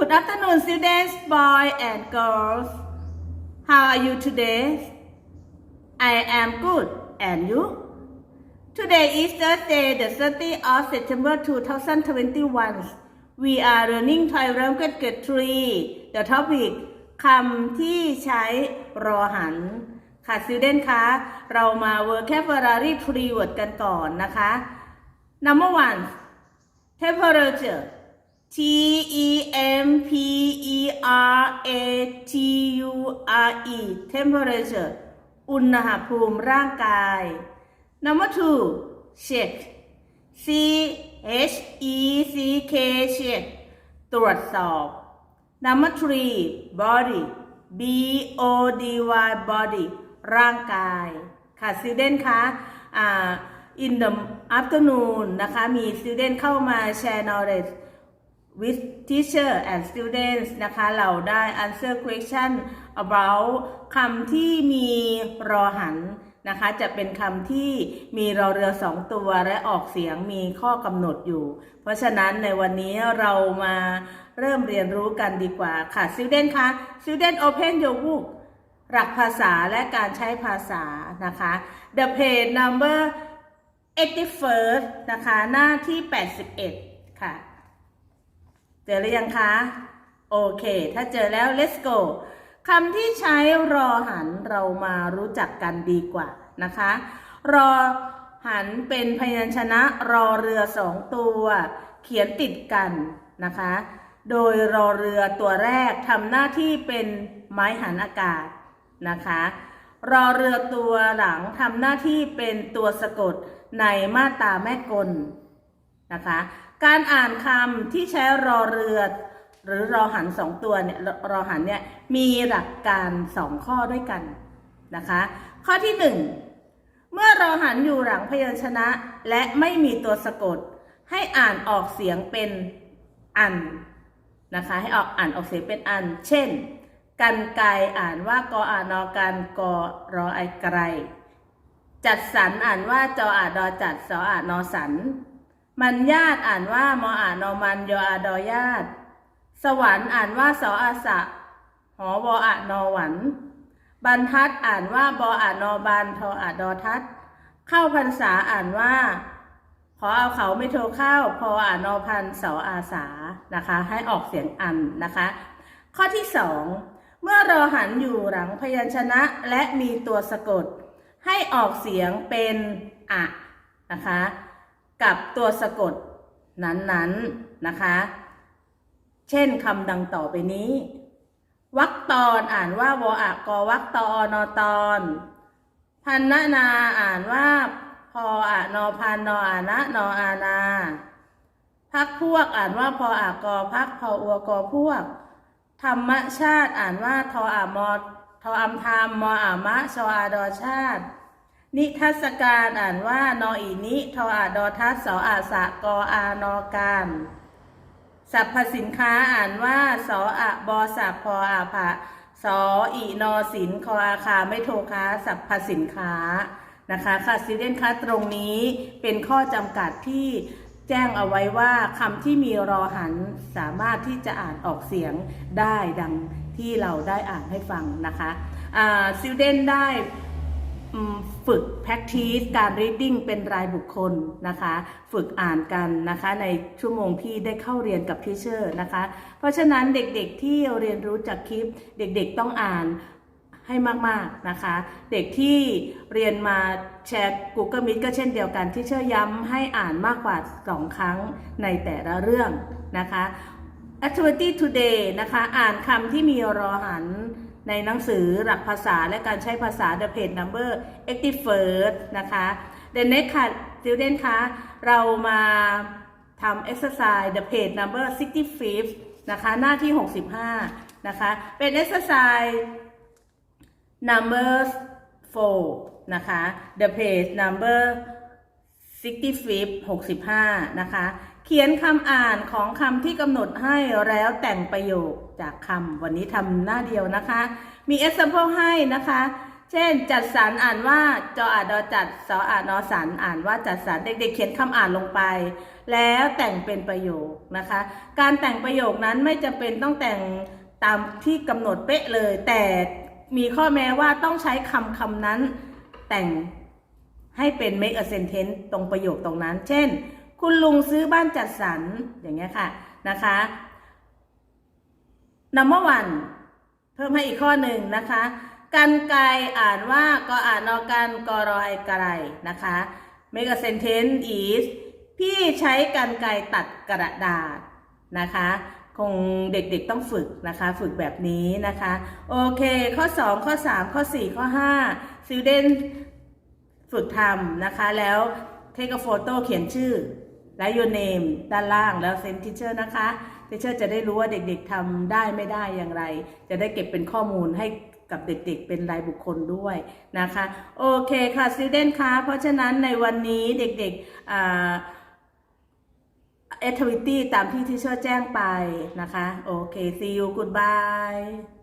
Good afternoon, students, boys and girls. How are you today? I am good. And you? Today is Thursday, the 30th of September 2021. We are learning Thai language grade 3. The topic คำที่ใช้รอหัน ค่ะ student คะ เรามา vocabulary 3 word กันก่อนนะคะ number one temperature T E M P E R A T U R E temperature อุณหภูมิร่างกาย number two check C H E C K check ตรวจสอบ number three body B O D Y body ร่างกาย ค่ะ student คะอ่า in the afternoon นะคะ มี student เข้ามา share knowledge with teacher and students นะคะ เราได้ answer question about คำที่มีรอหันนะคะ จะเป็นคำที่มีรอเรือสองตัวและออกเสียงมีข้อกำหนดอยู่ เพราะฉะนั้นในวันนี้เรามาเริ่มเรียนรู้กันดีกว่าค่ะ student คะ student open your book หลักภาษาและการใช้ภาษานะคะ the page number 81st นะคะ หน้าที่ 81 ค่ะ จอหรือยังคะ โอเค ถ้าเจอแล้ว let's go คำที่ใช้รอหันเรามารู้จักกันดีกว่านะคะ รอหันเป็นพยัญชนะรอเรือสองตัว เขียนติดกันนะคะ โดยรอเรือตัวแรกทำหน้าที่เป็นไม้หันอากาศนะคะ รอเรือตัวหลังทำหน้าที่เป็นตัวสะกดในมาตาแม่กลนะคะ การอ่านคำที่ใช้รอเรือ หรือรอหันสองตัวเนี่ยรอหันเนี่ยมีหลักการสองข้อด้วยกันนะคะ ข้อที่หนึ่งเมื่อรอหันอยู่หลังพยัญชนะและไม่มีตัวสะกด ให้อ่านออกเสียงเป็นอันนะคะ ให้ออกอ่านออกเสียงเป็นอัน เช่น กันไกอ่านว่ากออานอกันกอรอไอไกรจัดสรรอ่านว่าจออาดอจัดสออานอสัน มันญาติอ่านว่ามออ่านนอมันยออาดอญาติ สวรรค์อ่านว่าสออาสะ หอบออ่านอหวันบรรทัดอ่านว่าบออ่านนอบันทออาดอทัด เข้าพรรษาอ่านว่า ขอเอาเขาไม่โทรเข้า พออ่านนอพันเสาอาสานะคะ ให้ออกเสียงอันนะคะ ข้อที่สองเมื่อรอหันอยู่หลังพยัญชนะและมีตัวสะกด ให้ออกเสียงเป็นอะนะคะ กับตัวสะกดนั้นๆนะคะ เช่นคำดังต่อไปนี้ วักตอนอ่านว่าวออะกอวักตอนอตอน พันนานาอ่านว่าพออะนอพันนออานะนออานาพักพวกอ่านว่าพออากอพักพออัวกอพวก ธรรมชาติอ่านว่าทออามอทออัมธรรมมออามะชออาดอชาติ นิทัศการอ่านว่านออีนิทออาดอทัสสออาสะกออานอการสรรพสินค้าอ่านว่าสออะบอสับพออาภะสออีนอสินคออาคาไม่โทค้าสรรพสินค้านะคะค่ะซีเดนค้าตรงนี้เป็นข้อจำกัดที่แจ้งเอาไว้ว่าคำที่มีรอหันสามารถที่จะอ่านออกเสียงได้ดังที่เราได้อ่านให้ฟังนะคะซิลเดนได้ ฝึก practice การ reading เป็นรายบุคคลนะคะ ฝึกอ่านกันนะคะในชั่วโมงที่ได้เข้าเรียนกับทีเชอร์นะคะ เพราะฉะนั้นเด็กๆที่เรียนรู้จากคลิปเด็กๆต้องอ่านให้มากๆนะคะ เด็กที่เรียนมาแชร์ Google Meet ก็เช่นเดียวกันที่เชื่อย้ำให้อ่านมากกว่า 2 ครั้งในแต่ละเรื่องนะคะ Activity today นะคะ อ่านคำที่มีรอหัน ในหนังสือหลักภาษาและการใช้ภาษา the page number 81st นะคะ the next ค่ะ student คะ เรามาทำ exercise the page number 65นะคะ หน้าที่ 65 นะคะ เป็น exercise number 4นะคะ the page number 65 65 นะคะ เขียนคำอ่านของคำที่กำหนดให้แล้วแต่งประโยคจากคำวันนี้ทำหน้าเดียวนะคะ มี example ให้นะคะ เช่น จัดสรรอ่านว่าจออาดอจัดสออานอสันอ่านว่าจัดสรรเด็กๆ เขียนคำอ่านลงไป แล้วแต่งเป็นประโยคนะคะ การแต่งประโยคนั้นไม่จำเป็นต้องแต่งตามที่กำหนดเป๊ะเลย แต่มีข้อแม้ว่าต้องใช้คำคำนั้นแต่ง ให้เป็น make a sentence ตรงประโยคตรงนั้น เช่น คุณลุงซื้อบ้านจัดสรรอย่างเงี้ยค่ะนะคะ number one เพิ่มให้อีกข้อหนึ่งนะคะกันไกอ่านว่าก็อ่านนอกันกรอยไกรนะคะ make a sentence is พี่ใช้กันไกตัดกระดาษนะคะ คงเด็กๆต้องฝึกนะคะ ฝึกแบบนี้นะคะ โอเค ข้อ 2 ข้อ 3 ข้อ 4 ข้อ 5 student ฝึกทำนะคะ แล้ว take a photo เขียนชื่อและ your name ด้านล่างแล้ว send teacher นะคะ teacher จะได้รู้ว่าเด็กๆทำได้ไม่ได้อย่างไร จะได้เก็บเป็นข้อมูลให้กับเด็กๆ เป็นรายบุคคลด้วยนะคะ โอเคค่ะ student คะเพราะฉะนั้นในวันนี้เด็กๆอ่า activity ตามที่ teacher แจ้งไปนะคะ โอเค see you goodbye